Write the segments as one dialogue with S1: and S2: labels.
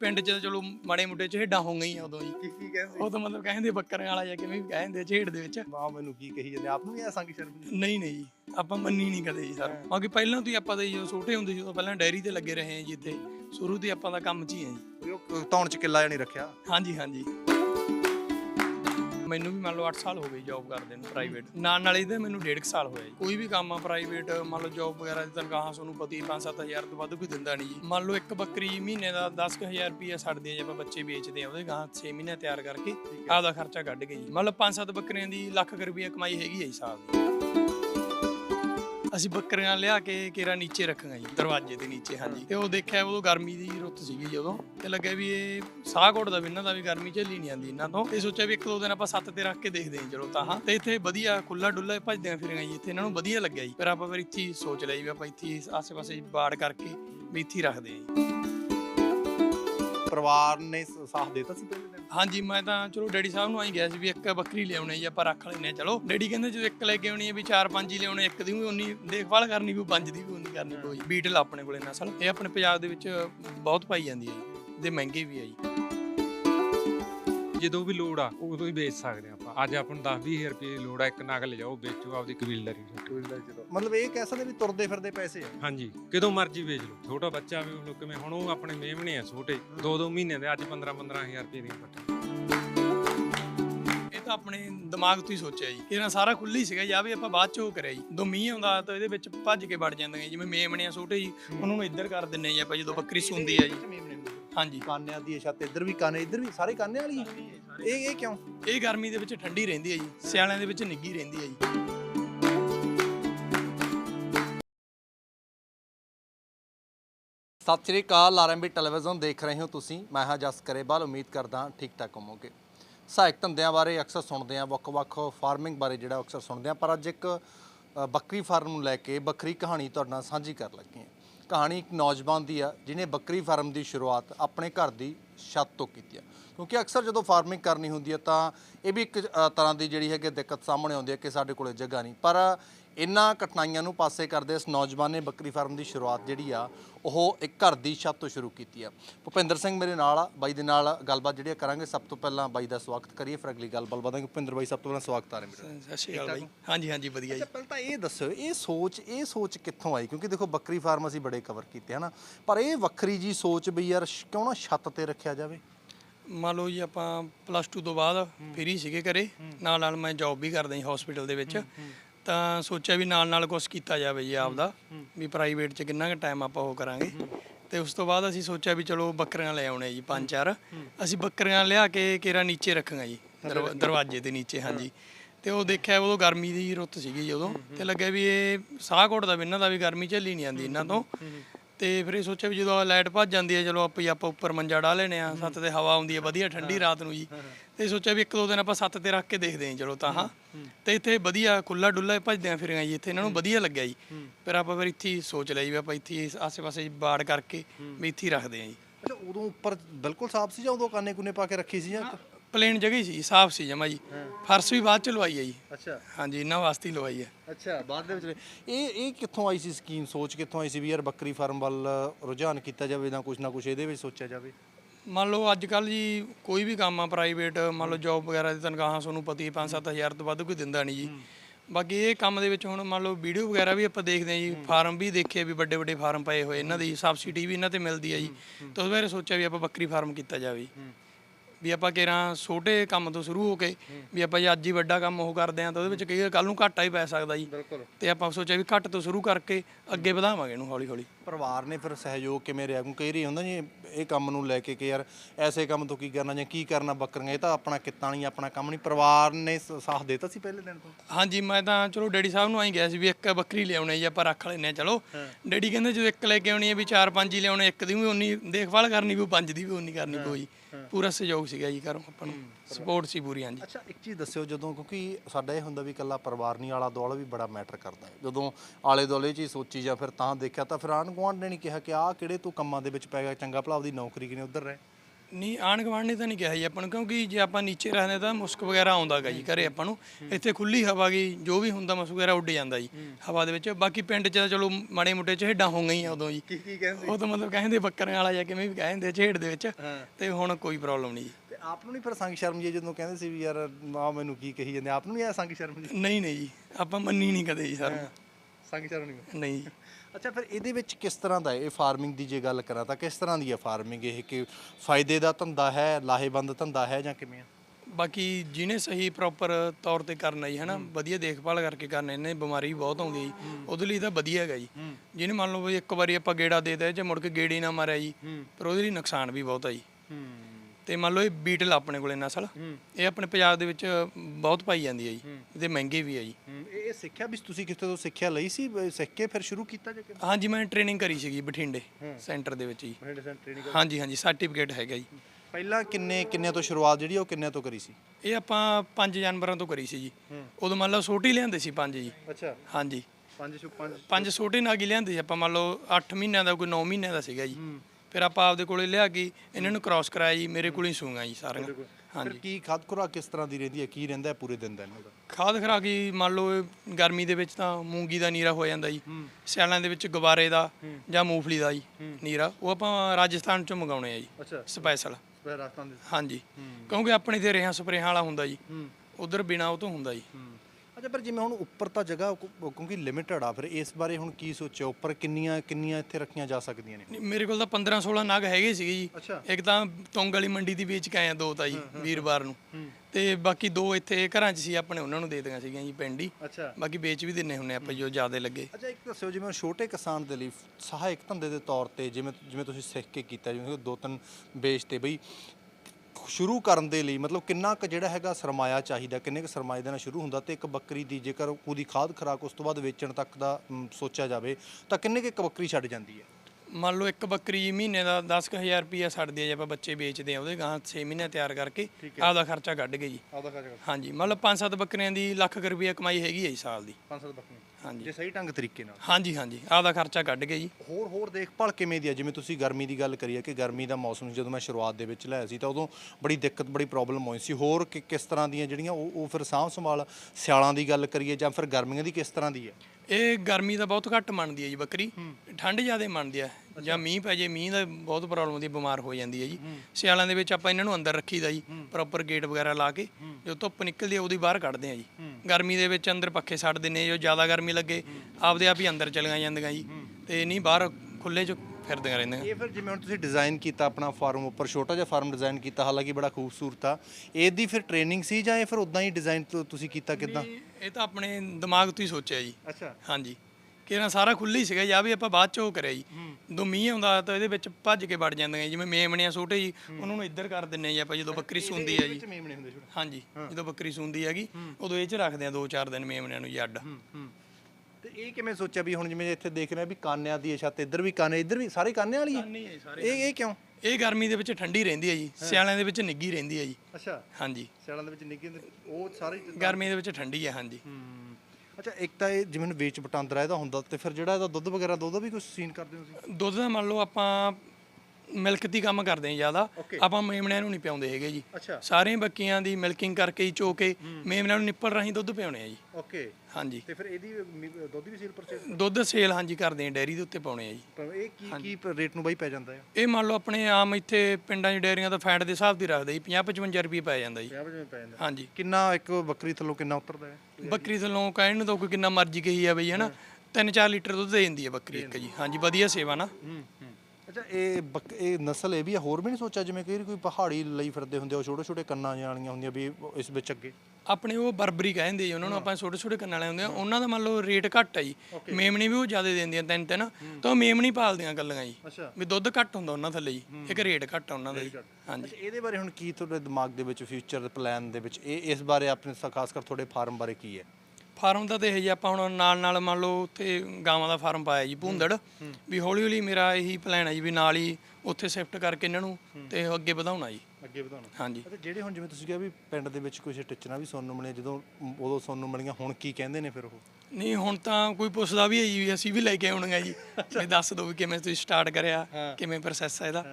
S1: ਪਿੰਡ 'ਚ ਚਲੋ ਮਾੜੇ ਮੁੱਡੇ ਝੇਡਾਂ ਹੋ ਗਈਆਂ ਉਦੋਂ ਜੀ
S2: ਕੀ ਕੀ ਕਹਿੰਦੇ?
S1: ਉਹ ਤਾਂ ਮਤਲਬ ਕਹਿੰਦੇ ਬੱਕਰਿਆਂ ਵਾਲਾ ਜਾਂ ਕਿਵੇਂ ਵੀ ਕਹਿੰਦੇ ਝੇਡ ਦੇ ਵਿੱਚ।
S2: ਮਾਂ ਮੈਨੂੰ ਕੀ ਕਹੀ ਜਾਂਦੇ? ਆਪ ਨੂੰ ਵੀ ਐ ਸੰਗ ਸ਼ਰਮ ਨਹੀਂ
S1: ਨਹੀਂ ਨਹੀਂ ਜੀ ਆਪਾਂ ਮੰਨੀ ਨਹੀਂ ਕਦੇ ਜੀ ਸਰ। ਕਿਉਂਕਿ ਪਹਿਲਾਂ ਤੋਂ ਹੀ ਆਪਾਂ ਤਾਂ ਜਦੋਂ ਛੋਟੇ ਹੁੰਦੇ ਉਦੋਂ ਪਹਿਲਾਂ ਡੈਰੀ ਤੇ ਲੱਗੇ ਰਹੇ ਹਾਂ ਜੀ ਇੱਥੇ। ਸ਼ੁਰੂ ਤੋਂ ਹੀ ਆਪਾਂ ਦਾ ਕੰਮ 'ਚ ਹੀ ਹਾਂ ਜੀ।
S2: ਵੀ ਉਹ ਤੌਣ ਚ ਕਿੱਲਾ ਨਹੀਂ ਰੱਖਿਆ?
S1: ਹਾਂਜੀ ਹਾਂਜੀ। ਮੈਨੂੰ ਵੀ ਮੰਨ ਲਓ 8 ਸਾਲ ਹੋ ਗਏ ਜੌਬ ਕਰਦੇ ਨੂੰ ਪ੍ਰਾਈਵੇਟ ਨਾਲ ਨਾਲ ਇਹਦੇ ਮੈਨੂੰ 1.5 ਸਾਲ ਹੋਇਆ ਜੀ। ਕੋਈ ਵੀ ਕੰਮ ਆ ਪ੍ਰਾਈਵੇਟ ਮੰਨ ਲਓ ਜੌਬ ਵਗੈਰਾ ਦੀ ਤਨਖਾਹਾਂ ਤੁਹਾਨੂੰ ਪਤਾ ਹੀ 5-7000 ਤੋਂ ਵੱਧ ਕੋਈ ਦਿੰਦਾ ਨਹੀਂ ਜੀ। ਮੰਨ ਲਓ ਇੱਕ ਬੱਕਰੀ ਮਹੀਨੇ ਦਾ 10000 ਰੁਪਏ ਛੱਡਦੇ ਆ ਜੇ ਆਪਾਂ ਬੱਚੇ ਵੇਚਦੇ ਆ ਉਹਦੇ ਗਾਂ 6 ਮਹੀਨੇ ਤਿਆਰ ਕਰਕੇ ਆਪਦਾ ਖਰਚਾ ਕੱਢ ਕੇ ਜੀ। ਮੰਨ ਲਓ 5-7 ਬੱਕਰੀਆਂ ਦੀ ਲੱਖ ਰੁਪਏ ਕਮਾਈ ਹੈਗੀ ਹੈ ਜੀ ਸਾਲ ਦੀ। ਅਸੀਂ ਬੱਕਰੀਆਂ ਲਿਆ ਕੇ ਕੇਰਾ ਨੀਚੇ ਰੱਖਾਂਗੇ ਜੀ, ਦਰਵਾਜ਼ੇ ਦੇ ਨੀਚੇ, ਹਾਂਜੀ। ਤੇ ਉਹ ਦੇਖਿਆ ਉਦੋਂ ਗਰਮੀ ਦੀ ਰੁੱਤ ਸੀਗੀ ਜਦੋਂ, ਤੇ ਲੱਗਿਆ ਵੀ ਇਹ ਸਾਹ ਘੁੱਟਦਾ ਵੀ ਇਹਨਾਂ ਦਾ ਵੀ ਗਰਮੀ ਝੱਲੀ ਨਹੀਂ ਆਂਦੀ ਇਹਨਾਂ ਤੋਂ। ਇਹ ਸੋਚਿਆ ਵੀ ਇੱਕ ਦੋ ਦਿਨ ਆਪਾਂ ਸੱਤ ਤੇ ਰੱਖ ਕੇ ਦੇਖਦੇ ਹਾਂ ਚਲੋ ਤਾਂ ਹਾਂ। ਤੇ ਇੱਥੇ ਵਧੀਆ ਖੁੱਲਾ ਡੁੱਲਾ ਭੱਜਦਿਆਂ ਫਿਰਾਂਗੇ ਜੀ, ਇੱਥੇ ਇਹਨਾਂ ਨੂੰ ਵਧੀਆ ਲੱਗਿਆ ਜੀ। ਫਿਰ ਆਪਾਂ ਫਿਰ ਇੱਥੇ ਸੋਚ ਲਿਆ ਜੀ ਵੀ ਆਪਾਂ ਇੱਥੇ ਆਸੇ-ਪਾਸੇ ਬਾੜ ਕਰਕੇ ਵੀ ਇੱਥੇ ਹੀ ਰੱਖਦੇ ਹਾਂ ਜੀ।
S2: ਪਰਿਵਾਰ ਨੇ ਸ- ਸਾਥ ਦਿੱਤਾ ਸੀ ਪਹਿਲੇ ਦਿਨ?
S1: ਹਾਂਜੀ, ਮੈਂ ਤਾਂ ਚਲੋ ਡੈਡੀ ਸਾਹਿਬ ਨੂੰ ਆਈ ਗਿਆ ਸੀ ਵੀ ਇੱਕ ਬੱਕਰੀ ਲਿਆਉਣੀ ਜੀ ਆਪਾਂ ਰੱਖ ਲੈਨੇ ਚਲੋ। ਡੈਡੀ ਕਹਿੰਦੇ ਜਦੋਂ ਇੱਕ ਲੈ ਕੇ ਆਉਣੀ ਹੈ ਵੀ ਚਾਰ ਪੰਜ ਹੀ ਲਿਆਉਣੇ, ਇੱਕ ਦੀ ਵੀ ਉਨੀ ਦੇਖਭਾਲ ਕਰਨੀ ਵੀ ਪੰਜ ਦੀ ਵੀ ਉਨੀ ਕਰਨੀ ਕੋਈ ਬੀਟਲ ਆਪਣੇ ਕੋਲੇ ਨਸਲ। ਇਹ ਆਪਣੇ ਪੰਜਾਬ ਦੇ ਵਿੱਚ ਬਹੁਤ ਪਾਈ ਜਾਂਦੀ ਹੈ ਜੀ ਤੇ ਮਹਿੰਗੇ ਵੀ ਹੈ ਜੀ।
S3: ਜਦੋਂ ਵੀ ਲੋੜ ਆ ਉਦੋਂ ਹੀ ਵੇਚ ਸਕਦੇ ਆ ਆਪਾਂ। ਅੱਜ ਆਪਾਂ ਨੂੰ 10-20000 ਰੁਪਏ ਦੀ ਲੋੜ ਆ ਇੱਕ ਨਗ ਲਿਜਾਓ ਵੇਚੋ ਆਪਦੀ ਕਬੀਲਦਾਰੀ ਰੱਖੋ।
S2: ਮਤਲਬ ਇਹ ਕਹਿ ਸਕਦੇ ਵੀ ਤੁਰਦੇ ਫਿਰਦੇ ਪੈਸੇ ਆ।
S3: ਹਾਂਜੀ ਕਿਦੋਂ ਮਰਜ਼ੀ ਵੇਚ ਲਓ। ਛੋਟਾ ਬੱਚਾ ਵੀ ਉਹ ਕਿਵੇਂ ਹੁਣ ਉਹ ਆਪਣੇ ਮੇਮਣੇ ਆ ਛੋਟੇ 2-2 ਮਹੀਨੇ ਦੇ ਅੱਜ 15-15000 ਰੁਪਏ ਦੀਆਂ ਪੱਟੇ।
S1: ਇਹ ਤਾਂ ਆਪਣੇ ਦਿਮਾਗ ਤੋਂ ਹੀ ਸੋਚਿਆ ਜੀ। ਇਹਨਾਂ ਸਾਰਾ ਖੁੱਲ੍ਹਾ ਹੀ ਸੀਗਾ ਜਾਂ ਵੀ ਆਪਾਂ ਬਾਅਦ ਚ ਉਹ ਕਰਿਆ ਜੀ। ਦੋ ਮੀਂਹ ਆਉਂਦਾ ਤਾਂ ਇਹਦੇ ਵਿੱਚ ਭੱਜ ਕੇ ਵੜ ਜਾਂਦੇ ਜਿਵੇਂ ਮੇਮਣੇ ਆ ਛੋਟੇ ਜੀ ਉਹਨਾਂ ਨੂੰ ਇੱਧਰ ਕਰ ਦਿੰਨੇ ਜੀ ਆਪਾਂ ਜਦੋਂ ਬੱਕਰੀ ਸੁੰਦੀ ਆ ਜੀ। ਹਾਂਜੀ।
S2: ਕਾਨਿਆਂ ਦੀ ਇਹ ਛੱਤ ਇੱਧਰ ਵੀ ਕਾਨੇ ਇੱਧਰ ਵੀ ਸਾਰੇ ਕਾਨੇ ਵਾਲੀ ਆ? ਇਹ ਇਹ ਕਿਉਂ?
S1: ਇਹ ਗਰਮੀ ਦੇ ਵਿੱਚ ਠੰਡੀ ਰਹਿੰਦੀ ਹੈ ਜੀ ਸਿਆਲਾਂ ਦੇ ਵਿੱਚ ਨਿੱਗੀ ਰਹਿੰਦੀ ਹੈ ਜੀ।
S2: ਸਤਿ ਸ਼੍ਰੀ ਅਕਾਲ ਆਰਐਮਬੀ ਟੈਲੀਵਿਜ਼ਨ ਦੇਖ ਰਹੇ ਹੋ ਤੁਸੀਂ ਮੈਂ ਹਾਂ ਜਸ ਕਰੇਵਾਲ ਉਮੀਦ ਕਰਦਾ ਹਾਂ ਠੀਕ ਠਾਕ ਹੋਵੋਗੇ। ਸਹਾਇਕ ਧੰਦਿਆਂ ਬਾਰੇ ਅਕਸਰ ਸੁਣਦੇ ਹਾਂ ਵੱਖ-ਵੱਖ ਫਾਰਮਿੰਗ ਬਾਰੇ ਜਿਹੜਾ ਅਕਸਰ ਸੁਣਦੇ ਹਾਂ ਪਰ ਅੱਜ ਇੱਕ ਅ, ਬੱਕਰੀ ਫਾਰਮ ਨੂੰ ਲੈ ਕੇ ਵੱਖਰੀ ਕਹਾਣੀ ਤੁਹਾਡੇ ਨਾਲ ਸਾਂਝੀ ਕਰ ਲੱਗੇ ਹਾਂ। ਕਹਾਣੀ ਇੱਕ ਨੌਜਵਾਨ ਦੀ ਆ, ਜਿਹਨੇ ਬੱਕਰੀ ਫਾਰਮ ਦੀ ਸ਼ੁਰੂਆਤ ਆਪਣੇ ਘਰ ਦੀ ਛੱਤ ਤੋਂ ਕੀਤੀ ਆ। ਕਿਉਂਕਿ ਅਕਸਰ ਜਦੋਂ ਫਾਰਮਿੰਗ ਕਰਨੀ ਹੁੰਦੀ ਹੈ ਤਾਂ ਇਹ ਵੀ ਇੱਕ ਤਰ੍ਹਾਂ ਦੀ ਜਿਹੜੀ ਹੈਗੀ ਦਿੱਕਤ ਸਾਹਮਣੇ ਆਉਂਦੀ ਹੈ ਕਿ ਸਾਡੇ ਕੋਲੇ ਜਗ੍ਹਾ ਨਹੀਂ। ਪਰ ਇਹਨਾਂ ਕਠਿਨਾਈਆਂ ਨੂੰ ਪਾਸੇ ਕਰਦੇ ਇਸ ਨੌਜਵਾਨ ਨੇ ਬੱਕਰੀ ਫਾਰਮ ਦੀ ਸ਼ੁਰੂਆਤ ਜਿਹੜੀ ਆ ਉਹ ਇੱਕ ਘਰ ਦੀ ਛੱਤ ਤੋਂ ਸ਼ੁਰੂ ਕੀਤੀ ਆ। ਭੁਪਿੰਦਰ ਸਿੰਘ ਮੇਰੇ ਨਾਲ ਆ ਬਾਈ ਦੇ ਨਾਲ ਗੱਲਬਾਤ ਜਿਹੜੀ ਆ ਕਰਾਂਗੇ। ਸਭ ਤੋਂ ਪਹਿਲਾਂ ਬਾਈ ਦਾ ਸਵਾਗਤ ਕਰੀਏ ਫਿਰ ਅਗਲੀ ਗੱਲਬਾਤ ਵਧਾਂਗੇ। ਭੁਪਿੰਦਰ ਬਾਈ ਸਭ ਤੋਂ ਪਹਿਲਾਂ ਸਵਾਗਤ ਆ ਰਿਹਾ ਮੇਰਾ
S1: ਸਤਿ ਸ਼੍ਰੀ ਅਕਾਲ ਬਾਈ। ਹਾਂਜੀ ਹਾਂਜੀ ਵਧੀਆ ਜੀ।
S2: ਪਹਿਲਾਂ ਤਾਂ ਇਹ ਦੱਸੋ ਇਹ ਸੋਚ ਇਹ ਸੋਚ ਕਿੱਥੋਂ ਆਈ? ਕਿਉਂਕਿ ਦੇਖੋ ਬੱਕਰੀ ਫਾਰਮ ਅਸੀਂ ਬੜੇ ਕਵਰ ਕੀਤੇ ਹਨਾ? ਪਰ ਇਹ ਵੱਖਰੀ ਜੀ ਸੋਚ ਵੀ ਯਾਰ ਕਿਉਂ ਨਾ ਛੱਤ ਤੇ ਰੱਖਿਆ ਜਾਵੇ?
S1: ਮੰਨ ਲਓ ਜੀ ਆਪਾਂ ਪਲੱਸ 2 ਤੋਂ ਬਾਅਦ ਫ੍ਰੀ ਸੀਗੇ ਘਰੇ। ਨਾਲ ਨਾਲ ਮੈਂ ਜੌਬ ਵੀ ਕਰਦਾ ਜੀ ਹਸਪੀਟਲ ਦੇ ਵਿੱਚ। ਤਾਂ ਸੋਚਿਆ ਵੀ ਨਾਲ ਨਾਲ ਕੁਝ ਕੀਤਾ ਜਾਵੇ ਜੀ ਆਪਦਾ ਵੀ ਪ੍ਰਾਈਵੇਟ 'ਚ ਕਿੰਨਾ ਕੁ ਟਾਈਮ ਆਪਾਂ ਉਹ ਕਰਾਂਗੇ। ਤੇ ਉਸ ਤੋਂ ਬਾਅਦ ਅਸੀਂ ਸੋਚਿਆ ਵੀ ਚਲੋ ਬੱਕਰੀਆਂ ਲੈ ਆਉਣੇ ਜੀ ਪੰਜ ਚਾਰ। ਅਸੀਂ ਬੱਕਰੀਆਂ ਲਿਆ ਕੇ ਕੇਰਾ ਨੀਚੇ ਰੱਖਾਂਗੇ ਜੀ ਦਰਵਾ- ਦਰਵਾਜ਼ੇ ਦੇ ਨੀਚੇ ਹਾਂਜੀ। ਤੇ ਉਹ ਦੇਖਿਆ ਉਦੋਂ ਗਰਮੀ ਦੀ ਰੁੱਤ ਸੀਗੀ ਜਦੋਂ ਤੇ ਲੱਗਿਆ ਵੀ ਇਹ ਸਾਹ ਘੁੱਟਦਾ ਵੀ ਇਹਨਾਂ ਦਾ ਵੀ ਗਰਮੀ ਝੱਲੀ ਨਹੀਂ ਆਂਦੀ ਇਹਨਾਂ ਤੋਂ। ਤੇ ਫਿਰ ਇਹ ਸੋਚਿਆ ਵੀ ਜਦੋਂ ਲਾਈਟ ਭੱਜ ਜਾਂਦੀ ਹੈ ਚਲੋ ਆਪਾਂ ਹੀ ਆਪਾਂ ਉੱਪਰ ਮੰਜਾ ਡਾ ਲੈਨੇ ਆ ਸੱਤ ਤੇ ਹਵਾ ਆਉਂਦੀ ਹੈ ਵਧੀਆ ਠੰਡੀ ਰਾਤ ਨੂੰ ਜੀ। ਤੇ ਸੋਚਿਆ ਵੀ ਇੱਕ ਦੋ ਦਿਨ ਆਪਾਂ ਸੱਤ ਤੇ ਰੱਖ ਕੇ ਦੇਖਦੇ ਹਾਂ ਚਲੋ ਤਾਂ ਹਾਂ। ਤੇ ਇੱਥੇ ਵਧੀਆ ਖੁੱਲਾ ਡੁੱਲਾ ਭਜਦੇ ਆ ਫਿਰਾਂਗੇ ਜੀ ਇੱਥੇ ਇਹਨਾਂ ਨੂੰ ਵਧੀਆ ਲੱਗਿਆ ਜੀ। ਫਿਰ ਆਪਾਂ ਫਿਰ ਇੱਥੇ ਹੀ ਸੋਚ ਲਿਆ ਜੀ ਵੀ ਆਪਾਂ ਇੱਥੇ ਆਸੇ-ਪਾਸੇ ਬਾੜ ਕਰਕੇ ਵੀ ਇੱਥੇ ਹੀ ਰੱਖਦੇ ਹਾਂ ਜੀ।
S2: ਅੱਛਾ ਉਦੋਂ ਉੱਪਰ ਬਿਲਕੁਲ ਸਾਫ਼ ਸੀ ਜਾਂ ਉਦੋਂ ਕਾਨੇ ਕੁਨੇ ਪਾ ਕੇ ਰੱਖੀ ਸੀ ਜਾਂ
S1: ਪਲੇਨ ਜਗ੍ਹਾ ਹੀ ਸੀ ਸਾਫ਼ ਸੀ ਜਮਾ ਜੀ। ਫਰਸ਼ ਵੀ ਬਾਅਦ ਚ ਲਵਾਈ ਹੈ ਜੀ।
S2: ਅੱਛਾ।
S1: ਹਾਂਜੀ ਇਹਨਾਂ ਵਾਸਤੇ ਹੀ ਲਵਾਈ ਹੈ।
S2: ਅੱਛਾ ਬਾਅਦ ਦੇ ਵਿੱਚ ਇਹ ਇਹ ਕਿੱਥੋਂ ਆਈ ਸੀ ਸਕੀਮ? ਸੋਚ ਕਿੱਥੋਂ ਆਈ ਸੀ ਵੀ ਯਾਰ ਬੱਕਰੀ ਫਾਰਮ ਵੱਲ ਰੁਝਾਨ ਕੀਤਾ ਜਾਵੇ ਜਾਂ ਕੁਝ ਨਾ ਕੁਝ ਇਹਦੇ ਵਿੱਚ ਸੋਚਿਆ ਜਾਵੇ?
S1: ਮੰਨ ਲਓ ਅੱਜ ਕੱਲ ਜੀ ਕੋਈ ਵੀ ਕੰਮ ਆ ਪ੍ਰਾਈਵੇਟ ਮੰਨ ਲਓ ਜੌਬ ਵਗੈਰਾ ਦੀ ਤਨਖਾਹਾਂ ਤੁਹਾਨੂੰ ਪਤਾ ਹੀ 5-7000 ਤੋਂ ਵੱਧ ਕੋਈ ਦਿੰਦਾ ਨਹੀਂ ਜੀ। ਬਾਕੀ ਇਹ ਕੰਮ ਦੇ ਵਿੱਚ ਹੁਣ ਮੰਨ ਲਓ ਵੀਡੀਓ ਵਗੈਰਾ ਵੀ ਆਪਾਂ ਦੇਖਦੇ ਹਾਂ ਜੀ ਫਾਰਮ ਵੀ ਦੇਖੇ ਵੀ ਵੱਡੇ ਵੱਡੇ ਫਾਰਮ ਪਏ ਹੋਏ ਇਹਨਾਂ ਦੀ ਸਬਸਿਡੀ ਵੀ ਇਹਨਾਂ ਤੇ ਮਿਲਦੀ ਹੈ ਜੀ। ਤਾਂ ਉਸ ਬਾਰੇ ਸੋਚਿਆ ਵੀ ਆਪਾਂ ਬੱਕਰੀ ਫਾਰਮ ਕੀਤਾ ਜਾਵੇ। ਵੀ ਆਪਾਂ ਕਿਹੜਾ ਛੋਟੇ ਕੰਮ ਤੋਂ ਸ਼ੁਰੂ ਹੋ ਕੇ ਵੀ ਆਪਾਂ ਜੇ ਅੱਜ ਹੀ ਵੱਡਾ ਕੰਮ ਉਹ ਕਰਦੇ ਆ ਤਾਂ ਉਹਦੇ ਵਿੱਚ ਕਈ ਕੱਲ ਨੂੰ ਘਾਟਾ ਹੀ ਪੈ ਸਕਦਾ ਜੀ। ਤੇ ਆਪਾਂ ਸੋਚਿਆ ਵੀ ਘੱਟ ਤੋਂ ਸ਼ੁਰੂ ਕਰਕੇ ਅੱਗੇ ਵਧਾਵਾਂਗੇ ਇਹਨੂੰ ਹੌਲੀ ਹੌਲੀ
S2: ਪਰਿਵਾਰ ਨੇ ਫਿਰ ਸਹਿਯੋਗ ਕਿਵੇਂ ਰਿਹਾ? ਕਿਉਂਕਿ ਕਈ ਵਾਰੀ ਹੁੰਦਾ ਜੀ ਇਹ ਕੰਮ ਨੂੰ ਲੈ ਕੇ ਕਿ ਯਾਰ ਐਸੇ ਕੰਮ ਤੋਂ ਕੀ ਕਰਨਾ ਜਾਂ ਕੀ ਕਰਨਾ ਬੱਕਰੀਆਂ ਇਹ ਤਾਂ ਆਪਣਾ ਕਿੱਤਾ ਨਹੀਂ ਆਪਣਾ ਕੰਮ ਨਹੀਂ। ਪਰਿਵਾਰ ਨੇ ਸਾਥ ਦਿੱਤਾ ਸੀ ਪਹਿਲੇ ਦਿਨ ਤੋਂ?
S1: ਹਾਂਜੀ ਮੈਂ ਤਾਂ ਚਲੋ ਡੈਡੀ ਸਾਹਿਬ ਨੂੰ ਆਈ ਗਿਆ ਸੀ ਵੀ ਇੱਕ ਬੱਕਰੀ ਲਿਆਉਣੇ ਜੀ ਆਪਾਂ ਰੱਖ ਲੈਨੇ ਆ ਚਲੋ। ਡੈਡੀ ਕਹਿੰਦੇ ਜਦੋਂ ਇੱਕ ਲੈ ਕੇ ਆਉਣੀ ਹੈ ਵੀ ਚਾਰ ਪੰਜ ਹੀ ਲਿਆਉਣੇ ਇੱਕ ਦੀ ਵੀ ਉਨੀ ਦੇਖਭਾਲ ਕਰਨੀ ਵੀ ਪੰਜ ਦੀ ਵੀ ਉਨੀ ਕਰਨੀ ਕੋਈ ਪੂਰਾ ਸਹਿਯੋਗ ਸੀਗਾ ਜੀ ਘਰੋਂ ਆਪਾਂ ਨੂੰ। ਸਪੋਰਟ ਸੀ ਪੂਰੀ ਹਾਂਜੀ।
S2: ਅੱਛਾ ਇੱਕ ਚੀਜ਼ ਦੱਸਿਓ ਜਦੋਂ ਕਿਉਂਕਿ ਸਾਡਾ ਇਹ ਹੁੰਦਾ ਵੀ ਇਕੱਲਾ ਪਰਿਵਾਰ ਨਹੀਂ ਆਲਾ ਦੁਆਲਾ ਵੀ ਬੜਾ ਮੈਟਰ ਕਰਦਾ ਹੈ। ਜਦੋਂ ਆਲੇ ਦੁਆਲੇ ਚੀਜ਼ ਸੋਚੀ ਜਾਂ ਫਿਰ ਤਾਂ ਦੇਖਿਆ ਤਾਂ ਫਿਰ ਆਣ ਗੁਆਂਢ ਨੇ ਨਹੀਂ ਕਿਹਾ ਕਿ ਆਹ ਕਿਹੜੇ ਤੂੰ ਕੰਮਾਂ ਦੇ ਵਿੱਚ ਪੈ ਗਿਆ ਚੰਗਾ ਭਲਾ ਉਹਦੀ ਨੌਕਰੀ ਕਿਨੇ ਉਧਰ ਰਹਿ।
S1: ਨਹੀਂ ਆਣ ਗਵਾਂਡ ਨੇ ਤਾਂ ਨਹੀਂ ਕਿਹਾ ਜੀ ਆਪਾਂ ਨੂੰ ਕਿਉਂਕਿ ਜੇ ਆਪਾਂ ਨੀਚੇ ਰਹਿੰਦੇ ਤਾਂ ਮੁਸਕ ਵਗੈਰਾ ਆਉਂਦਾਗਾ ਜੀ ਘਰੇ ਆਪਾਂ ਨੂੰ। ਇੱਥੇ ਖੁੱਲੀ ਹਵਾ ਗਈ ਜੋ ਵੀ ਹੁੰਦਾ ਮੁਸਕ ਵਗੈਰਾ ਉੱਡ ਜਾਂਦਾ ਜੀ ਹਵਾ ਦੇ ਵਿੱਚ। ਬਾਕੀ ਪਿੰਡ 'ਚ ਤਾਂ ਚਲੋ ਮਾੜੇ ਮੋਟੇ ਚਿਹੜਾਂ ਹੋ ਗਈਆਂ ਉਦੋਂ ਜੀ।
S2: ਕੀ ਕੀ ਕਹਿੰਦੇ?
S1: ਉਹ ਤਾਂ ਮਤਲਬ ਕਹਿੰਦੇ ਬੱਕਰੀਆਂ ਵਾਲਾ ਜਾਂ ਕਿਵੇਂ ਵੀ ਕਹਿੰਦੇ ਝੇੜ ਦੇ ਵਿੱਚ। ਤੇ ਹੁਣ ਕੋਈ ਪ੍ਰੋਬਲਮ ਨਹੀਂ ਜੀ।
S2: ਤੇ ਆਪ ਨੂੰ ਨਹੀਂ ਫਿਰ ਸੰਗ ਸ਼ਰਮ ਜੀ ਜਦੋਂ ਕਹਿੰਦੇ ਸੀ ਵੀ ਯਾਰ ਨਾ ਮੈਨੂੰ ਕੀ ਕਹੀ ਜਾਂਦੇ ਆਪ ਨੂੰ ਨਹੀਂ ਆਇਆ ਸੰਗ ਸ਼ਰਮ ਜੀ?
S1: ਨਹੀਂ ਨਹੀਂ ਜੀ ਆਪਾਂ ਮੰਨੀ ਨਹੀਂ ਕਦੇ ਜੀ ਸਰ
S2: ਸੰਗ ਸ਼ਰਮ ਨਹੀਂ
S1: ਨਹੀਂ।
S2: ਅੱਛਾ ਫਿਰ ਇਹਦੇ ਵਿੱਚ ਕਿਸ ਤਰ੍ਹਾਂ ਦਾ ਇਹ ਫਾਰਮਿੰਗ ਦੀ ਜੇ ਗੱਲ ਕਰਾਂ ਤਾਂ ਕਿਸ ਤਰ੍ਹਾਂ ਦੀ ਹੈ ਫਾਰਮਿੰਗ ਇਹ ਕਿ ਫਾਇਦੇ ਦਾ ਧੰਦਾ ਹੈ ਲਾਹੇਵੰਦ ਧੰਦਾ ਹੈ ਜਾਂ ਕਿਵੇਂ ਆ
S1: ਬਾਕੀ ਜਿਹਨੇ ਸਹੀ ਪ੍ਰੋਪਰ ਤੌਰ ਤੇ ਕਰਨਾ ਜੀ ਹਨਾ ਵਧੀਆ ਦੇਖਭਾਲ ਕਰਕੇ ਕਰਨਾ ਇਹਨੇ ਬਿਮਾਰੀ ਵੀ ਬਹੁਤ ਆਉਂਦੀ ਹੈ ਜੀ। ਉਹਦੇ ਲਈ ਤਾਂ ਵਧੀਆ ਹੈਗਾ ਜੀ। ਜਿਹਨੇ ਮੰਨ ਲਓ ਵੀ ਇੱਕ ਵਾਰੀ ਆਪਾਂ ਗੇੜਾ ਦੇ ਦਿੱਤਾ ਜੇ ਮੁੜ ਕੇ ਗੇੜੀ ਨਾ ਮਾਰਿਆ ਜੀ ਪਰ ਉਹਦੇ ਲਈ ਨੁਕਸਾਨ ਵੀ ਬਹੁਤ ਆ ਜੀ। ਤੇ ਮੰਨ ਲਓ ਇਹ ਬੀਟਲ ਆਪਣੇ ਕੋਲੇ ਨਸਲ ਇਹ ਆਪਣੇ ਪੰਜਾਬ ਦੇ ਵਿੱਚ ਬਹੁਤ ਪਾਈ ਜਾਂਦੀ ਹੈ ਜੀ। ਤੇ ਮਹਿੰਗੇ ਵੀ ਹੈ ਜੀ।
S2: ਸਿੱਖਿਆ? ਵੀ ਤੁਸੀਂ ਕਿਤੇ ਤੋਂ ਸਿੱਖਿਆ ਲਈ ਸੀ? ਬ- ਸਿੱਖ ਕੇ ਫਿਰ ਸ਼ੁਰੂ ਕੀਤਾ ਜਾਂ ਕਿਵੇਂ
S1: ਹਾਂਜੀ ਮੈਂ ਟ੍ਰੇਨਿੰਗ ਕਰੀ ਸੀਗੀ ਬਠਿੰਡੇ ਸੈਂਟਰ ਦੇ ਵਿੱਚ ਜੀ।
S2: ਟ੍ਰੇਨਿੰਗ
S1: ਹਾਂਜੀ ਹਾਂਜੀ ਸਰਟੀਫਿਕੇਟ ਹੈਗਾ ਜੀ।
S2: ਪਹਿਲਾਂ ਕਿੰਨੇ ਕਿੰਨੇ ਤੋਂ ਸ਼ੁਰੂਆਤ ਜਿਹੜੀ ਆ ਉਹ ਕਿੰਨੇ ਤੋਂ ਕਰੀ ਸੀ?
S1: ਇਹ ਆਪਾਂ 5 ਜਾਨਵਰਾਂ ਤੋਂ ਕਰੀ ਸੀ ਜੀ। ਉਦੋਂ ਮੰਨ ਲਓ ਛੋਟੀ ਲਿਆਂਦੇ ਸੀ ਪੰਜ ਜੀ।
S2: ਅੱਛਾ।
S1: ਹਾਂਜੀ।
S2: ਪੰਜ ਛੁ ਪੰਜ।
S1: ਪੰਜ ਛੋਟੇ ਨਾਗੀ ਲਿਆਂਦੇ ਸੀ? ਆਪਾਂ ਮੰਨ ਲਓ 8 ਮਹੀਨਿਆਂ ਦਾ ਕੋਈ 9 ਮਹੀਨਿਆਂ ਦਾ ਸੀਗਾ ਜੀ। ਫਿਰ ਆਪਾਂ ਆਪਦੇ ਕੋਲੇ ਲਿਆ ਕੇ ਇਹਨਾਂ ਨੂੰ ਕ੍ਰਾਸ ਕਰਾਇਆ ਜੀ ਮੇਰੇ ਕੋਲੇ ਸੂਗਾ ਜੀ ਸਾਰੀਆਂ।
S2: ਫਿਰ
S1: ਹਾਂਜੀ।
S2: ਕੀ ਖਾਦ ਖੁਰਾਕ ਕਿਸ ਤਰ੍ਹਾਂ ਦੀ ਰਹਿੰਦੀ ਹੈ? ਕੀ ਰਹਿੰਦਾ ਹੈ ਪੂਰੇ ਦਿਨ ਦਾ ਇਹਨਾਂ ਦਾ?
S1: ਖਾਦ ਖਰਾਕ ਜੀ ਮੰਨ ਲਓ ਗਰਮੀ ਦੇ ਵਿੱਚ ਤਾਂ ਮੂੰਗੀ ਦਾ ਨੀਰਾ ਹੋ ਜਾਂਦਾ ਜੀ। ਸਿਆਲਾਂ ਦੇ ਵਿੱਚ ਗਵਾਰੇ ਦਾ ਜਾਂ ਮੂੰਗਫਲੀ ਦਾ ਜੀ ਨੀਰਾ ਉਹ ਆਪਾਂ ਰਾਜਸਥਾਨ ਚੋਂ ਮੰਗਾਉਣੇ ਆ ਜੀ।
S2: ਅੱਛਾ।
S1: ਸਪੈਸ਼ਲ।
S2: ਰਾਜਸਥਾਨ ਦੇ
S1: ਹਾਂਜੀ। ਕਿਉਂਕਿ ਆਪਣੇ ਤੇ ਰੇਹਾਂ ਸਪਰੇਹਾਂ ਵਾਲਾ ਹੁੰਦਾ ਜੀ। ਉਧਰ ਬਿਨਾ ਉਹ ਤੋਂ ਹੁੰਦਾ ਜੀ।
S2: ਅੱਛਾ ਪਰ ਜਿਵੇਂ ਹੁਣ ਉੱਪਰ ਤਾਂ ਜਗ੍ਹਾ ਕਿਉਂ- ਕਿਉਂਕਿ ਲਿਮਿਟਡ ਆ ਫਿਰ ਇਸ ਬਾਰੇ ਹੁਣ ਕੀ ਸੋਚਿਆ? ਉੱਪਰ ਕਿੰਨੀਆਂ ਕਿੰਨੀਆਂ ਇੱਥੇ ਰੱਖੀਆਂ ਜਾ ਸਕਦੀਆਂ ਨੇ?
S1: ਨਹੀਂ, ਮੇਰੇ ਕੋਲ ਤਾਂ 15 16 ਨਗ ਹੈਗੇ ਸੀਗੇ ਜੀ।
S2: ਅੱਛਾ।
S1: ਇੱਕ ਤਾਂ ਤੁੰਗ ਵਾਲੀ ਮੰਡੀ ਦੀ ਵੇਚ ਕੇ ਆਏ ਆ ਦੋ ਤਾਂ ਜੀ ਵੀਰਵਾਰ ਨੂੰ। ਤੇ ਬਾਕੀ ਦੋ ਇੱਥੇ ਘਰਾਂ 'ਚ ਸੀ ਆਪਣੇ ਉਹਨਾਂ ਨੂੰ ਦੇ ਦਿੱਤੀਆਂ ਸੀਗੀਆਂ ਜੀ ਪਿੰਡ ਹੀ।
S2: ਅੱਛਾ।
S1: ਬਾਕੀ ਵੇਚ ਵੀ ਦਿੰਨੇ ਹੁੰਨੇ ਆਪਾਂ ਜੋ ਜ਼ਿਆਦਾ ਲੱਗੇ।
S2: ਅੱਛਾ ਇੱਕ ਦੱਸਿਓ ਜਿਵੇਂ ਛੋਟੇ ਕਿਸਾਨ ਦੇ ਲਈ ਸਹਾਇਕ ਧੰਦੇ ਦੇ ਤੌਰ ਤੇ ਜਿਵੇਂ ਜਿਵੇਂ ਤੁਸੀਂ ਸਿੱਖ ਕੇ ਕੀਤਾ ਜਿਵੇਂ ਦੋ ਤਿੰਨ ਬੇਸ ਤੇ ਬਈ ਸ਼ੁਰੂ ਕਰਨ ਦੇ ਲਈ ਮਤਲਬ ਕਿੰਨਾ ਕੁ ਜਿਹੜਾ ਹੈਗਾ ਸਰਮਾਇਆ ਚਾਹੀਦਾ ਕਿੰਨੇ ਕੁ ਸਰਮਾਏ ਦੇ ਨਾਲ ਸ਼ੁਰੂ ਹੁੰਦਾ ਤੇ ਇੱਕ ਬੱਕਰੀ ਦੀ ਜੇਕਰ ਉਹਦੀ ਖਾਦ ਖਰਾਕ ਉਸ ਤੋਂ ਬਾਅਦ ਵੇਚਣ ਤੱਕ ਦਾ ਮ, ਸੋਚਿਆ ਜਾਵੇ ਤਾਂ ਕਿੰਨੇ ਕੁ ਇੱਕ ਬੱਕਰੀ ਛੱਡ ਜਾਂਦੀ ਹੈ?
S1: ਮੰਨ ਲਓ ਇੱਕ ਬੱਕਰੀ ਮਹੀਨੇ ਦਾ 10000 ਰੁਪਿਆ ਛੱਡਦੀ ਆ ਜੇ ਆਪਾਂ ਬੱਚੇ ਵੇਚਦੇ ਆ ਉਹਦੇ ਗਾਂ 6 ਮਹੀਨੇ ਤਿਆਰ ਕਰਕੇ ਆਪਦਾ ਖਰਚਾ ਕੱਢ ਕੇ ਜੀ।
S2: ਆਪਦਾ ਖਰਚਾ
S1: ਹਾਂਜੀ ਮੰਨ ਲਓ 5-7 ਬੱਕਰੀਆਂ ਦੀ ਲੱਖ ਰੁਪਈਆ ਕਮਾਈ ਹੈਗੀ ਹੈ ਜੀ ਸਾਲ ਦੀ।
S2: 500 ਬੱਕਰੀ
S1: ਹਾਂਜੀ।
S2: ਜੇ ਸਹੀ ਢੰਗ ਤਰੀਕੇ ਨਾਲ।
S1: ਹਾਂਜੀ ਹਾਂਜੀ ਆਪਦਾ ਖਰਚਾ ਕੱਢ ਕੇ ਜੀ।
S2: ਹੋਰ ਹੋਰ ਦੇਖਭਾਲ ਕਿਵੇਂ ਦੀ ਹੈ ਜਿਵੇਂ ਤੁਸੀਂ ਗਰਮੀ ਦੀ ਗੱਲ ਕਰੀ ਹੈ ਕਿ ਗਰਮੀ ਦਾ ਮੌਸਮ ਜਦੋਂ ਮੈਂ ਸ਼ੁਰੂਆਤ ਦੇ ਵਿੱਚ ਲਿਆਇਆ ਸੀ ਤਾਂ ਉਦੋਂ ਬੜੀ ਦਿੱਕਤ ਬੜੀ ਪ੍ਰੋਬਲਮ ਹੋਈ ਸੀ। ਹੋਰ ਕਿ- ਕਿਸ ਤਰ੍ਹਾਂ ਦੀਆਂ ਜਿਹੜੀਆਂ ਉਹ ਉਹ ਫਿਰ ਸਾਂਭ ਸੰਭਾਲ ਸਿਆਲਾਂ ਦੀ ਗੱਲ ਕਰੀਏ ਜਾਂ ਫਿਰ ਗਰਮੀਆਂ ਦੀ ਕਿਸ ਤਰ੍ਹਾਂ ਦੀ ਹੈ
S1: ਇਹ ਗਰਮੀ ਦਾ ਬਹੁਤ ਘੱਟ ਮੰਨਦੀ ਹੈ ਜੀ ਬੱਕਰੀ। ਠੰਡ ਜ਼ਿਆਦਾ ਮੰਨਦੀ ਹੈ ਜਾਂ ਮੀਂਹ ਪੈ ਜੇ ਮੀਂਹ ਦਾ ਬਹੁਤ ਪ੍ਰੋਬਲਮ ਹੁੰਦੀ ਹੈ ਬਿਮਾਰ ਹੋ ਜਾਂਦੀ ਹੈ ਜੀ। ਸਿਆਲਾਂ ਦੇ ਵਿੱਚ ਆਪਾਂ ਇਹਨਾਂ ਨੂੰ ਅੰਦਰ ਰੱਖੀਦਾ ਜੀ ਪ੍ਰੋਪਰ ਗੇਟ ਵਗੈਰਾ ਲਾ ਕੇ ਜੋ ਧੁੱਪ ਨਿਕਲਦੀ ਹੈ ਉਹਦੀ ਬਾਹਰ ਕੱਢਦੇ ਆ ਜੀ। ਗਰਮੀ ਦੇ ਵਿੱਚ ਅੰਦਰ ਪੱਖੇ ਛੱਡ ਦਿੰਨੇ ਆ, ਜੋ ਜ਼ਿਆਦਾ ਗਰਮੀ ਲੱਗੇ ਆਪਦੇ ਆਪ ਹੀ ਅੰਦਰ ਚਲੀਆਂ ਜਾਂਦੀਆਂ ਜੀ। ਤੇ ਨਹੀਂ ਬਾਹਰ ਖੁੱਲੇ ਚ ਫਿਰਦੀਆਂ ਰਹਿੰਦੀਆਂ।
S2: ਇਹ ਫਿਰ ਜਿਵੇਂ ਹੁਣ ਤੁਸੀਂ ਡਿਜ਼ਾਈਨ ਕੀਤਾ ਆਪਣਾ ਫਾਰਮ ਉੱਪਰ ਛੋਟਾ ਜਿਹਾ ਫਾਰਮ ਡਿਜ਼ਾਈਨ ਕੀਤਾ ਹਾਲਾਂਕਿ ਬੜਾ ਖੂਬਸੂਰਤ ਆ। ਇਹਦੀ ਫਿਰ ਟ੍ਰੇਨਿੰਗ ਸੀ ਜਾਂ ਇਹ ਫਿਰ ਉਦਾਂ ਹੀ ਡਿਜ਼ਾਈਨ ਤੁਸੀਂ ਕੀਤਾ ਕਿਦਾਂ?
S1: ਇਹ- ਇਹ ਤਾਂ ਆਪਣੇ ਦਿਮਾਗ ਤੋਂ ਹੀ ਸੋਚਿਆ ਜੀ।
S2: ਅੱਛਾ।
S1: ਹਾਂਜੀ। ਕਿਹੜਾ ਸਾਰਾ ਖੁੱਲ੍ਹਾ ਹੀ ਸੀਗਾ ਜਾਂ ਵੀ ਆਪਾਂ ਬਾਅਦ ਚ ਉਹ ਕਰਿਆ ਜੀ। ਜਦੋਂ ਮੀਂਹ ਆਉਂਦਾ ਤਾਂ ਇਹਦੇ ਵਿੱਚ ਭੱਜ ਕੇ ਵੜ ਜਾਂਦੀਆਂ ਜਿਵੇਂ ਮੇਮਣੀਆਂ ਛੋਟੇ ਜੀ ਉਹਨਾਂ ਨੂੰ ਇੱਧਰ ਕਰ ਦਿੰਨੇ ਜੀ ਆਪਾਂ ਜਦੋਂ ਬੱਕਰੀ ਸੂੰਦੀ ਹੈ ਜੀ।
S2: ਮੇਮਣੇ ਹੁੰਦੇ ਛੋਟੇ।
S1: ਹਾਂਜੀ ਜਦੋਂ ਬੱਕਰੀ ਸੂੰਦੀ ਹੈਗੀ ਉਦੋਂ ਇਹ ਚ ਰੱਖਦੇ ਆ ਦੋ ਚਾਰ ਦਿਨ ਮੇਮਣਿਆਂ ਨੂੰ ਜੀ ਅੱਡ।
S2: ਤੇ ਇਹ ਕਿਵੇਂ ਸੋਚਿਆ ਵੀ ਹੁਣ ਜਿਵੇਂ ਇੱਥੇ ਦੇਖ ਰਿਹਾ ਵੀ ਕਾਨਿਆਂ ਦੀ ਛੱਤ ਇੱਧਰ ਵੀ ਕਾਨੇ ਇੱਧਰ ਵੀ ਸਾਰੇ ਕਾਨੇ ਵਾਲੀ ਹੈ ਇਹ ਇਹ ਕਿਉਂ?
S1: ਇਹ ਗਰਮੀ ਦੇ ਵਿੱਚ ਠੰਡੀ ਰਹਿੰਦੀ ਹੈ ਜੀ ਸਿਆਲਾਂ ਦੇ ਵਿੱਚ ਨਿੱਗੀ ਰਹਿੰਦੀ ਹੈ ਜੀ।
S2: ਅੱਛਾ।
S1: ਹਾਂਜੀ।
S2: ਸਿਆਲਾਂ ਦੇ ਵਿੱਚ ਹੁੰਦੇ ਉਹ ਸਾਰੇ
S1: ਗਰਮੀ ਦੇ ਵਿੱਚ ਠੰਡੀ ਹੈ ਹਾਂਜੀ।
S2: ਅੱਛਾ, ਇੱਕ ਤਾਂ ਇਹ ਜਿਵੇਂ ਹੁਣ ਵੇਚ ਵਟਾਂਦਰਾ ਇਹਦਾ ਹੁੰਦਾ ਤੇ ਫਿਰ ਜਿਹੜਾ ਇਹਦਾ ਦੁੱਧ ਵਗੈਰਾ, ਦੁੱਧ ਦਾ ਵੀ ਕੁਝ ਸੀਨ ਕਰਦੇ ਹੋ ਤੁਸੀਂ?
S1: ਦੁੱਧ ਦਾ ਮੰਨ ਲਓ ਆਪਾਂ ਮਿਲਕ ਦੀ ਕੰਮ ਕਰਦੇ ਹਾਂ ਜ਼ਿਆਦਾ।
S2: Okay.
S1: ਆਪਾਂ ਮੇਮਣਿਆਂ ਨੂੰ ਨਹੀਂ ਪਿਆਉਂਦੇ ਹੈਗੇ ਜੀ।
S2: ਅੱਛਾ।
S1: ਸਾਰੀਆਂ ਬੱਕੀਆਂ ਦੀ ਮਿਲਕਿੰਗ ਕਰਕੇ ਹੀ ਚੋ ਕੇ ਮੇਮਣਿਆਂ ਨੂੰ ਨਿੱਪਲ ਰਾਹੀਂ ਦੁੱਧ ਪਿਆਉਣੇ ਆ ਜੀ।
S2: ਓਕੇ
S1: ਹਾਂਜੀ।
S2: ਤੇ ਫਿਰ ਇਹਦੀ ਮੀ- ਦੁੱਧ ਵੀ ਸੀਲ ਪਰਚੇਸ
S1: ਦੁੱਧ ਸੇਲ ਹਾਂਜੀ ਕਰਦੇ ਆ ਡੈਰੀ ਦੇ ਉੱਤੇ ਪਾਉਣੇ ਆ ਜੀ।
S2: ਪਰ ਇਹ ਕੀ ਕੀ ਰੇਟ ਨੂੰ ਬਾਈ ਪੈ ਜਾਂਦਾ ਹੈ?
S1: ਇਹ ਮੰਨ ਲਓ ਆਪਣੇ ਆਮ ਇੱਥੇ ਪਿੰਡਾਂ 'ਚ ਡੈਰੀਆਂ ਦਾ ਫੈਟ ਦੇ ਹਿਸਾਬ ਦੀ ਰੱਖਦੇ ਜੀ 50 55 ਰੁਪਏ ਪੈ ਜਾਂਦਾ ਜੀ।
S2: 50 ਵਜੇ ਪੈ ਜਾਂਦਾ।
S1: ਹਾਂਜੀ।
S2: ਕਿੰਨਾ ਇੱਕ ਬੱਕਰੀ ਥੱਲੋਂ ਕਿੰਨਾ ਉਤਰਦਾ ਹੈ?
S1: ਬੱਕਰੀ ਥੱਲੋਂ ਕਹਿਣ ਨੂੰ ਤਾਂ ਕੋਈ ਕਿੰਨਾ ਮਰਜ਼ੀ ਕਹੀ ਆ ਬਈ ਹਨਾ 3-4 ਲੀਟਰ ਦੁੱਧ ਦੇ ਦਿੰਦੀ ਹੈ ਬੱਕਰੀ ਇੱਕ ਜੀ। ਹਾਂਜੀ ਵਧੀਆ ਸੇਵਾ ਨਾ।
S2: ਅੱਛਾ ਇਹ ਬੱਕ ਇਹ ਨਸਲ ਇਹ ਵੀ ਆ, ਹੋਰ ਵੀ ਨਹੀਂ ਸੋਚਿਆ ਜਿਵੇਂ ਕਈ ਵਾਰੀ ਕੋਈ ਪਹਾੜੀ ਲਈ ਫਿਰਦੇ ਹੁੰਦੇ ਆ, ਉਹ ਛੋਟੇ ਛੋਟੇ ਕੰਨਾਂ ਜਿਹੀਆਂ ਵਾਲੀਆਂ ਹੁੰਦੀਆਂ ਵੀ ਉਹ ਇਸ ਵਿੱਚ ਅੱਗੇ?
S1: ਆਪਣੇ ਉਹ ਬਰਬਰੀ ਕਹਿੰਦੇ ਜੀ ਉਹਨਾਂ ਨੂੰ ਆਪਾਂ ਛੋਟੇ ਛੋਟੇ ਕੰਨਾਂ ਵਾਲੇ ਹੁੰਦੇ ਆ ਉਹਨਾਂ ਦਾ ਮੰਨ ਲਓ ਰੇਟ ਘੱਟ ਆ ਜੀ। ਮੇਮਣੀ ਵੀ ਉਹ ਜ਼ਿਆਦਾ ਦਿੰਦੀਆਂ ਤਿੰਨ ਤਿੰਨ ਤਾਂ ਉਹ ਮੇਮਣੀ ਪਾਲਦੀਆਂ ਗੱਲਾਂ ਜੀ।
S2: ਅੱਛਾ।
S1: ਵੀ ਦੁੱਧ ਘੱਟ ਹੁੰਦਾ ਉਹਨਾਂ ਥੱਲੇ ਜੀ ਇੱਕ ਰੇਟ ਘੱਟ ਆ ਉਹਨਾਂ ਦਾ ਜੀ। ਹਾਂਜੀ।
S2: ਅੱਛਾ ਇਹਦੇ ਬਾਰੇ ਹੁਣ ਕੀ ਤੁਹਾਡੇ ਦਿਮਾਗ ਦੇ ਵਿੱਚ ਫਿਊਚਰ ਪਲਾਨ ਦੇ ਵਿੱਚ ਇਹ ਇਸ ਬਾਰੇ ਆਪਣੇ ਸ- ਖਾਸ ਕਰ ਤੁਹਾਡੇ ਫਾਰਮ ਬਾਰੇ ਕੀ ਹੈ?
S1: ਫਾਰਮ ਦਾ ਤੇ ਇਹ ਜੀ ਆਪਾਂ ਹੁਣ ਨਾਲ ਨਾਲ ਮੰਨ ਲਓ ਉੱਥੇ ਗਾਵਾਂ ਦਾ ਫਾਰਮ ਪਾਇਆ ਜੀ ਭੂੰਦੜ। ਵੀ ਹੌਲੀ ਹੌਲੀ ਮੇਰਾ ਇਹੀ ਪਲਾਨ ਹੈ ਜੀ ਵੀ ਨਾਲ ਹੀ ਉੱਥੇ ਸ਼ਿਫਟ ਕਰਕੇ ਇਹਨਾਂ ਨੂੰ ਤੇ ਅੱਗੇ ਵਧਾਉਣਾ ਜੀ।
S2: ਅੱਗੇ ਵਧਾਉਣਾ।
S1: ਹਾਂਜੀ।
S2: ਅੱਛਾ ਜਿਹੜੇ ਹੁਣ ਜਿਵੇਂ ਤੁਸੀਂ ਕਿਹਾ ਵੀ ਪਿੰਡ ਦੇ ਵਿੱਚ ਕੁਝ ਟਿੱਚਰਾਂ ਵੀ ਸੁਣਨ ਨੂੰ ਮਿਲੀਆਂ ਜਦੋਂ ਉਦੋਂ ਸੁਣਨ ਨੂੰ ਮਿਲੀਆਂ ਹੁਣ ਕੀ ਕਹਿੰਦੇ ਨੇ ਫਿਰ ਉਹ?
S1: ਨਹੀਂ ਹੁਣ ਤਾਂ ਕੋਈ ਪੁੱਛਦਾ ਵੀ ਹੈ ਜੀ ਵੀ ਅਸੀਂ ਵੀ ਲੈ ਕੇ ਆਉਣਗੇ ਜੀ। ਵੀ ਦੱਸ ਦਿਓ ਵੀ ਕਿਵੇਂ ਤੁਸੀਂ ਸਟਾਰਟ ਕਰਿਆ ਕਿਵੇਂ ਪ੍ਰੋਸੈਸ ਹੈ ਇਹਦਾ।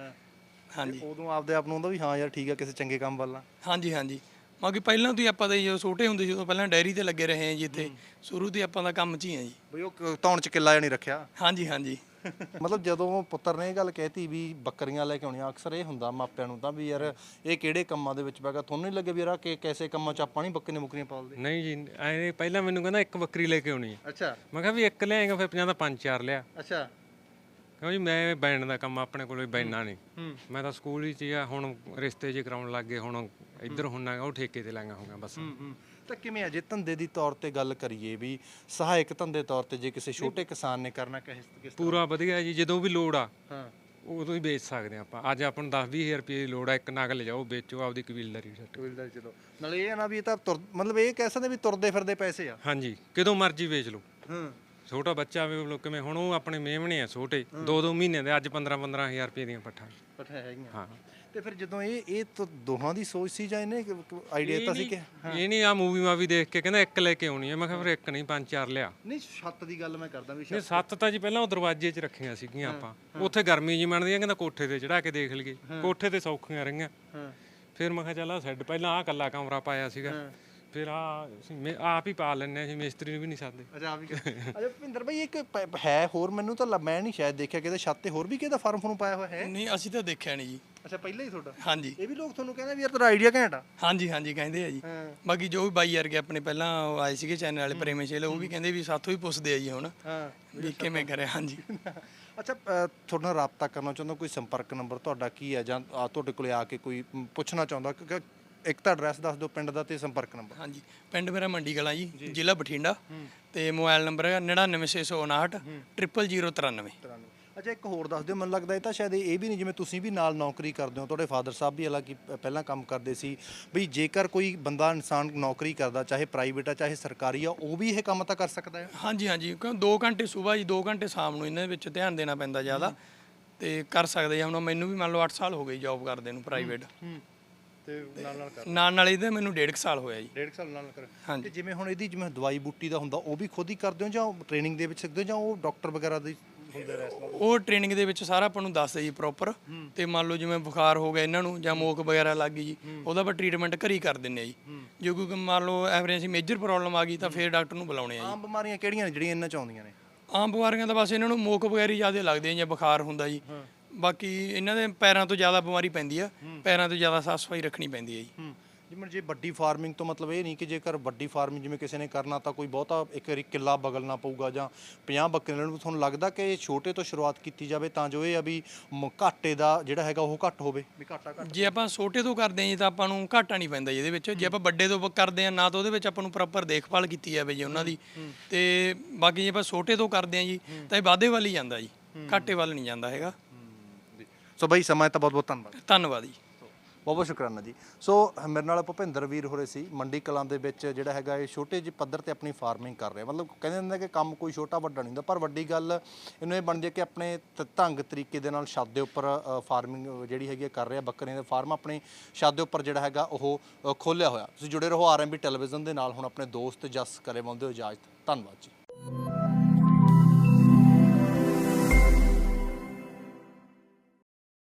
S1: ਹਾਂਜੀ।
S2: ਉਦੋਂ ਆਪਦੇ ਆਪ ਨੂੰ ਹੁੰਦਾ ਵੀ ਹਾਂ ਯਾਰ ਠੀਕ ਆ ਕਿਸੇ ਚੰਗੇ ਕੰਮ ਵੱਲ
S1: ਹਾਂਜੀ ਹਾਂਜੀ। ਬਾਕੀ ਪਹਿਲਾਂ ਤੋਂ ਹੀ ਆਪਾਂ ਤਾਂ ਜੀ ਜਦੋਂ ਛੋਟੇ ਹੁੰਦੇ ਸੀ ਉਦੋਂ ਪਹਿਲਾਂ ਡੈਰੀ ਤੇ ਲੱਗੇ ਰਹੇ ਹਾਂ ਜੀ ਇੱਥੇ। ਸ਼ੁਰੂ ਤੋਂ ਹੀ ਆਪਾਂ ਦਾ ਕੰਮ 'ਚ ਹੀ ਹਾਂ ਜੀ।
S2: ਬਈ ਉਹ ਕ- ਧੌਣ ਚ ਕਿੱਲਾ ਨਹੀਂ ਰੱਖਿਆ।
S1: ਹਾਂਜੀ ਹਾਂਜੀ।
S2: ਮਤਲਬ ਜਦੋਂ ਪੁੱਤਰ ਨੇ ਇਹ ਗੱਲ ਕਹਿਤੀ ਵੀ ਬੱਕਰੀਆਂ ਲੈ ਕੇ ਆਉਣੀਆਂ ਅਕਸਰ ਇਹ ਹੁੰਦਾ ਮਾਪਿਆਂ ਨੂੰ ਤਾਂ ਵੀ ਯਾਰ ਇਹ ਕਿਹੜੇ ਕੰਮਾਂ ਦੇ ਵਿੱਚ ਪੈਗਾ ਤੁਹਾਨੂੰ ਨਹੀਂ ਲੱਗੇ ਵੀ ਯਾਰ ਆਹ ਕਿ ਕੈਸੇ ਕੰਮਾਂ ਚ ਆਪਾਂ ਨਹੀਂ ਬੱਕਰੀਆਂ ਮੁੱਕਰੀਆਂ ਪਾਲਦੇ?
S3: ਨਹੀਂ ਜੀ ਐ ਪਹਿਲਾਂ ਮੈਨੂੰ ਕਹਿੰਦਾ ਇੱਕ ਬੱਕਰੀ ਲੈ ਕੇ ਆਉਣੀ ਹੈ।
S2: ਅੱਛਾ।
S3: ਮੈਂ ਕਿਹਾ ਵੀ ਇੱਕ ਲਿਆਏਗਾ ਫਿਰ ਪੰਜਾਹ ਦਾ ਪੰਜ ਚਾਰ ਲਿਆ।
S2: ਅੱਛਾ।
S3: ਕਿਉਂ ਜੀ ਮੈਂ ਬੈਂਡ ਦਾ ਕੰਮ ਆਪਣੇ ਕੋਲੇ ਬੈਨਾ ਨਹੀਂ ਮੈਂ ਤਾਂ ਸਕੂਲ ਹੀ ਆ ਹੁਣ ਰਿਸ਼ਤੇ ਜੇ ਕਰਾਉਣ ਲੱਗ ਗਏ ਹੁਣ ਇੱਧਰ ਹੁੰਨਾ ਉਹ ਠੇਕੇ ਤੇ ਲਾਂਗਾ ਹੋਗਾ ਬਸ।
S2: ਤਾਂ ਕਿਵੇਂ ਆ ਜੇ ਧੰਦੇ ਦੀ ਤੌਰ ਤੇ ਗੱਲ ਕਰੀਏ ਵੀ ਸਹਾਇਕ ਧੰਦੇ ਤੌਰ ਤੇ ਜੇ ਕਿਸੇ ਛੋਟੇ ਕਿਸਾਨ ਨੇ ਕਰਨਾ ਕਿਸ ਕਿਸ
S3: ਪੂਰਾ ਵਧੀਆ ਜੀ ਜਦੋਂ ਵੀ ਲੋੜ ਆ
S2: ਹਾਂ।
S3: ਉਦੋਂ ਹੀ ਵੇਚ ਸਕਦੇ ਆਪਾਂ। ਅੱਜ ਆਪਾਂ ਨੂੰ 10 20000 ਰੁਪਏ ਦੀ ਲੋੜ ਆ ਇੱਕ ਨਗ ਲਿਜਾਓ ਵੇਚੋ ਆਪਦੀ ਕਬੀਲਦਾਰੀ ਸੱਟ
S2: ਟੂਲ ਚਲੋ ਨਾਲੇ ਇਹ ਆ ਨਾ ਵੀ ਇਹ ਤਾਂ ਤੁਰ ਮਤਲਬ ਇਹ ਕਹਿ ਸਕਦੇ ਵੀ ਤੁਰਦੇ ਫਿਰਦੇ ਪੈਸੇ ਆ।
S3: ਹਾਂਜੀ ਕਿਦੋਂ ਮਰਜ਼ੀ ਵੇਚ ਲਓ।
S2: ਹਾਂ।
S3: ਛੋਟਾ ਬੱਚਾ ਵੇ ਲੋਕ ਕਿਵੇਂ ਹੁਣ ਉਹ ਆਪਣੇ ਮੇਮਣੇ ਆ ਛੋਟੇ ਦੋ ਦੋ ਮਹੀਨੇ ਦੇ ਅੱਜ 15 15000 ਰੁਪਏ ਦੀਆਂ ਪੱਠਾ।
S2: ਪਠਾ ਹੈਗੀਆਂ।
S3: ਹਾਂ।
S2: ਤੇ ਫਿਰ ਜਦੋਂ ਇਹ ਇਹ ਤਾਂ ਦੋਹਾਂ ਦੀ ਸੋਚ ਸੀ ਜਾਂ ਇਹਨੇ ਆਈਡੀਆ ਤਾਂ ਸੀ ਕਿ
S3: ਇਹ ਨਹੀਂ ਆ ਮੂਵੀ ਮਾਵੀ ਦੇਖ ਕੇ ਕਹਿੰਦਾ ਇੱਕ ਲੈ ਕੇ ਆਉਣੀ ਹੈ ਮੈਂ ਕਿਹਾ ਫਿਰ ਇੱਕ ਨਹੀਂ ਪੰਜ ਚਾਰ ਲਿਆ।
S2: ਨਹੀਂ ਛੱਤ ਦੀ ਗੱਲ ਮੈਂ ਕਰਦਾ ਵੀ
S3: ਇਹ ਸੱਤ ਤਾਂ ਜੀ ਪਹਿਲਾਂ ਉਹ ਦਰਵਾਜ਼ੇ 'ਚ ਰੱਖੀਆਂ ਸੀਗੀਆਂ ਆਪਾਂ। ਉੱਥੇ ਗਰਮੀ ਜੀ ਮੰਨਦੀ ਆ ਕਹਿੰਦਾ ਕੋਠੇ ਤੇ ਚੜਾ ਕੇ ਦੇਖ ਲਈਏ। ਕੋਠੇ ਤੇ ਸੌਖੀਆਂ ਰਹੀਆਂ। ਫਿਰ ਮੈਂ ਕਿਹਾ ਚੱਲ ਆ ਸੈੱਡ ਪਹਿਲਾਂ ਆ ਕੱਲਾ ਕਮਰਾ ਪਾਇਆ ਸੀਗਾ। ਫਿਰ ਆ ਅਸੀਂ ਮੇ- ਆਪ ਹੀ ਪਾ ਲੈਣੇ ਅਸੀਂ ਮਿਸਤਰੀ ਨੂੰ ਵੀ ਨਹੀਂ ਸਾਦੇ।
S2: ਅੱਛਾ ਆ ਵੀ ਅੱਛਾ ਭਿੰਦਰ ਭਾਈ ਇੱਕ ਪ- ਹੈ ਹੋਰ ਮੈਨੂੰ ਤਾਂ ਲ- ਮੈਂ ਨਹੀਂ ਸ਼ਾਇਦ ਦੇਖਿਆ ਕਿਤੇ ਛੱਤ ਤੇ ਹੋਰ ਵੀ ਕਿਹਦਾ ਫਾਰਮ ਫੋਰਮ ਪਾਇਆ ਹੋਇਆ ਹੈ?
S1: ਨਹੀਂ ਅਸੀਂ ਤਾਂ ਦੇਖਿਆ ਨਹੀਂ ਜੀ।
S2: ਅੱਛਾ ਪਹਿਲਾਂ ਹੀ ਤੁਹਾਡਾ?
S1: ਹਾਂਜੀ।
S2: ਇਹ ਵੀ ਲੋਕ ਤੁਹਾਨੂੰ ਕਹਿੰਦੇ ਵੀ ਯਾਰ ਤੇਰਾ ਆਈਡੀਆ ਘੈਂਟ ਆ।
S1: ਹਾਂਜੀ ਹਾਂਜੀ ਕਹਿੰਦੇ ਆ ਜੀ।
S2: ਹਾਂ।
S1: ਬਾਕੀ ਜੋ ਵੀ ਬਾਈ ਵਰਗੇ ਆਪਣੇ ਪਹਿਲਾਂ ਉਹ ਆਏ ਸੀਗੇ ਚੈਨਲ ਵਾਲੇ ਪ੍ਰੇਮੇ ਸ਼ੇਲ ਉਹ ਵੀ ਕਹਿੰਦੇ ਵੀ ਸਾਥੋਂ ਹੀ ਪੁੱਛਦੇ ਆ ਜੀ ਹੁਣ।
S2: ਹਾਂ।
S1: ਵੀ ਕਿਵੇਂ ਕਰਿਆ ਹਾਂਜੀ।
S2: ਅੱਛਾ ਅ, ਤੁਹਾਡੇ ਨਾਲ ਰਾਬਤਾ ਕਰਨਾ ਚਾਹੁੰਦਾ ਕੋਈ ਸੰਪਰਕ ਨੰਬਰ ਤੁਹਾਡਾ ਕੀ ਹੈ? ਜਾਂ ਆ, ਤੁਹਾਡੇ ਕੋਲੇ ਆ ਕੇ ਕੋਈ ਮ, ਪੁੱਛਣਾ ਚਾਹੁੰਦਾ ਕਿ- ਕਿ ਇੱਕ ਤਾਂ ਐਡਰੈਸ ਦੱਸ ਦਿਓ ਪਿੰਡ ਦਾ ਤੇ ਸੰਪਰਕ ਨੰਬਰ
S1: ਹਾਂਜੀ ਪਿੰਡ ਮੇਰਾ ਮੰਡੀ ਕਲਾਂ ਜੀ ਜ਼ਿਲ੍ਹਾ ਬਠਿੰਡਾ। ਤੇ ਮੋਬਾਈਲ ਨੰਬਰ ਹੈ। 99659 00093
S2: ਅੱਛਾ ਇੱਕ ਹੋਰ ਦੱਸ ਦਿਓ ਮੈਨੂੰ ਲੱਗਦਾ ਇਹ ਤਾਂ ਸ਼ਾਇਦ ਇਹ ਵੀ ਨਹੀਂ ਜਿਵੇਂ ਤੁਸੀਂ ਵੀ ਨਾਲ ਨੌਕਰੀ ਕਰਦੇ ਹੋ ਤੁਹਾਡੇ ਫਾਦਰ ਸਾਹਿਬ ਵੀ ਹਾਲਾਂਕਿ ਪਹਿਲਾਂ ਕੰਮ ਕਰਦੇ ਸੀ। ਵੀ ਜੇਕਰ ਕੋਈ ਬੰਦਾ ਇਨਸਾਨ ਨੌਕਰੀ ਕਰਦਾ ਚਾਹੇ ਪ੍ਰਾਈਵੇਟ ਆ ਚਾਹੇ ਸਰਕਾਰੀ ਆ ਉਹ ਵੀ ਇਹ ਕੰਮ ਤਾਂ ਕਰ ਸਕਦਾ ਹੈ?
S1: ਹਾਂਜੀ ਹਾਂਜੀ ਕਿਉਂ 2 ਘੰਟੇ ਸਵੇਰ ਜੀ 2 ਘੰਟੇ ਸ਼ਾਮ ਨੂੰ ਇਹਨਾਂ ਵਿੱਚ ਧਿਆਨ ਦੇਣਾ ਪੈਂਦਾ ਜ਼ਿਆਦਾ। ਤੇ ਕਰ ਸਕਦੇ ਆ। ਹੁਣ ਮੈਨੂੰ ਵੀ ਮੰਨ ਲਓ 8 ਸਾਲ ਹੋ ਗਏ ਜੌਬ ਕਰਦੇ ਨੂੰ ਪ੍ਰਾਈਵੇਟ
S2: ਤੇ ਨਾਲ ਨਾਲ ਕਰ।
S1: ਨਾਲ ਨਾਲ ਇਹਦੇ ਮੈਨੂੰ 1.5 ਸਾਲ ਹੋਇਆ ਜੀ।
S2: ਡੇਢ ਸਾਲ ਨਾਲ ਕਰ।
S1: ਹਾਂਜੀ।
S2: ਤੇ ਜਿਵੇਂ ਹੁਣ ਇਹਦੀ ਜਿਵੇਂ ਦਵਾਈ ਬੂਟੀ ਦਾ ਹੁੰਦਾ ਉਹ ਵੀ ਖੁਦ ਹੀ ਕਰਦੇ ਹੋ ਜਾਂ ਟ੍ਰੇਨਿੰਗ ਦੇ ਵਿੱਚ ਸਿੱਖਦੇ ਹੋ ਜਾਂ ਉਹ ਡਾਕਟਰ ਵਗੈਰਾ ਦੀ ਹੁੰਦੇ ਰੈਸਟ
S1: ਉਹ ਟ੍ਰੇਨਿੰਗ ਦੇ ਵਿੱਚ ਸਾਰਾ ਆਪਾਂ ਨੂੰ ਦੱਸਦੇ ਜੀ ਪ੍ਰੋਪਰ ਤੇ ਮੰਨ ਲਓ ਜਿਵੇਂ ਬੁਖਾਰ ਹੋ ਗਿਆ ਇਹਨਾਂ ਨੂੰ ਜਾਂ ਮੋਕ ਵਗੈਰਾ ਲੱਗ ਗਈ ਜੀ ਉਹਦਾ ਆਪਾਂ ਟ੍ਰੀਟਮੈਂਟ ਘਰੀ ਕਰ ਦਿੰਨੇ ਆ ਜੀ। ਜੇ ਕੋਈ ਮੰਨ ਲਓ ਐਵਰੇਜ ਮੇਜਰ ਪ੍ਰੋਬਲਮ ਆ ਗਈ ਤਾਂ ਫਿਰ ਡਾਕਟਰ ਨੂੰ ਬੁਲਾਉਣੇ ਆ ਜੀ।
S2: ਆਮ ਬਿਮਾਰੀਆਂ ਕਿਹੜੀਆਂ ਨੇ ਜਿਹੜੀਆਂ ਇਹਨਾਂ ਚ ਆਉਂਦੀਆਂ ਨੇ?
S1: ਆਮ ਬਿਮਾਰੀਆਂ ਤਾਂ ਬਸ ਇਹਨਾਂ ਨੂੰ ਮੋਕ ਵਗੈਰਾ ਜ਼ਿਆਦਾ ਲੱਗਦੇ ਆ ਜਾਂ ਬੁਖਾਰ ਹੁੰਦਾ ਜੀ। ਬਾਕੀ ਇਹਨਾਂ ਦੇ ਪੈਰਾਂ ਤੋਂ ਜ਼ਿਆਦਾ ਬਿਮਾਰੀ ਪੈਂਦੀ ਆ ਪੈਰਾਂ ਤੋਂ ਜ਼ਿਆਦਾ ਸਾਫ਼ ਸਫ਼ਾਈ ਰੱਖਣੀ ਪੈਂਦੀ ਹੈ ਜੀ।
S2: ਹੂੰ ਜਿਵੇਂ ਜੇ ਵੱਡੀ ਫਾਰਮਿੰਗ ਤੋਂ ਮਤਲਬ ਇਹ ਨਹੀਂ ਕਿ ਜੇਕਰ ਵੱਡੀ ਫਾਰਮਿੰਗ ਜਿਵੇਂ ਕਿਸੇ ਨੇ ਕਰਨਾ ਤਾਂ ਕੋਈ ਬਹੁਤਾ ਇੱਕ ਵਾਰੀ ਕਿੱਲਾ ਬਗਲਣਾ ਪਊਗਾ ਜਾਂ 50 ਬੱਕਰੇ ਲੈਣ ਨੂੰ ਤੁਹਾਨੂੰ ਲੱਗਦਾ ਕਿ ਛੋਟੇ ਤੋਂ ਸ਼ੁਰੂਆਤ ਕੀਤੀ ਜਾਵੇ ਤਾਂ ਜੋ ਇਹ ਆ ਵੀ ਮ- ਘਾਟੇ ਦਾ ਜਿਹੜਾ ਹੈਗਾ ਉਹ ਘੱਟ ਹੋਵੇ? ਵੀ ਘਾਟਾ ਘੱਟ
S1: ਜੇ ਆਪਾਂ ਛੋਟੇ ਤੋਂ ਕਰਦੇ ਹਾਂ ਜੀ ਤਾਂ ਆਪਾਂ ਨੂੰ ਘਾਟਾ ਨਹੀਂ ਪੈਂਦਾ ਜੀ ਇਹਦੇ ਵਿੱਚ। ਜੇ ਆਪਾਂ ਵੱਡੇ ਤੋਂ ਕਰਦੇ ਹਾਂ ਨਾ ਤਾਂ ਉਹਦੇ ਵਿੱਚ ਆਪਾਂ ਨੂੰ ਪ੍ਰੋਪਰ ਦੇਖਭਾਲ ਕੀਤੀ ਜਾਵੇ ਜੀ ਉਹਨਾਂ ਦੀ। ਤੇ ਬਾਕੀ ਜੇ ਆਪਾਂ ਛੋਟੇ ਤੋਂ ਕਰਦੇ ਹਾਂ ਜੀ ਤਾਂ ਇਹ ਵਾਧੇ ਵੱਲ ਹੀ ਜਾਂਦਾ ਜੀ ਘਾਟੇ ਵੱਲ ਨਹੀਂ ਜਾਂਦਾ ਹੈਗਾ।
S2: ਸੋ ਬਾਈ ਸਮਾਂ ਤਾਂ ਬਹੁਤ ਬਹੁਤ ਧੰਨਵਾਦ।
S1: ਧੰਨਵਾਦ ਜੀ।
S2: ਬਹੁਤ ਬਹੁਤ ਸ਼ੁਕਰਾਨਾ ਜੀ। ਸੋ ਮੇਰੇ ਨਾਲ ਭੁਪਿੰਦਰ ਵੀਰ ਹੋਰੇ ਸੀ ਮੰਡੀ ਕਲਾਂ ਦੇ ਵਿੱਚ ਜਿਹੜਾ ਹੈਗਾ ਇਹ ਛੋਟੇ ਜਿਹੇ ਪੱਧਰ ਤੇ ਆਪਣੀ ਫਾਰਮਿੰਗ ਕਰ ਰਿਹਾ। ਮਤਲਬ ਕਹਿੰਦੇ ਹੁੰਦੇ ਕਿ ਕੰਮ ਕੋਈ ਛੋਟਾ ਵੱਡਾ ਨਹੀਂ ਹੁੰਦਾ ਪਰ ਵੱਡੀ ਗੱਲ ਇਹਨੂੰ ਇਹ ਬਣਦੀ ਹੈ ਕਿ ਆਪਣੇ ਤ- ਢੰਗ ਤਰੀਕੇ ਦੇ ਨਾਲ ਛੱਤ ਦੇ ਉੱਪਰ ਫਾਰਮਿੰਗ ਜਿਹੜੀ ਹੈਗੀ ਹੈ ਕਰ ਰਿਹਾ। ਬੱਕਰੀਆਂ ਦੇ ਫਾਰਮ ਆਪਣੇ ਛੱਤ ਦੇ ਉੱਪਰ ਜਿਹੜਾ ਹੈਗਾ ਉਹ ਅ, ਖੋਲਿਆ ਹੋਇਆ। ਤੁਸੀਂ ਜੁੜੇ ਰਹੋ ਆਰਐਮਬੀ ਟੈਲੀਵਿਜ਼ਨ ਦੇ ਨਾਲ। ਹੁਣ ਆਪਣੇ ਦੋਸਤ ਜਸ ਕਰੇ ਮੰਦੇ ਹੋ ਇਜਾਜ਼ਤ। ਧੰਨਵਾਦ ਜੀ।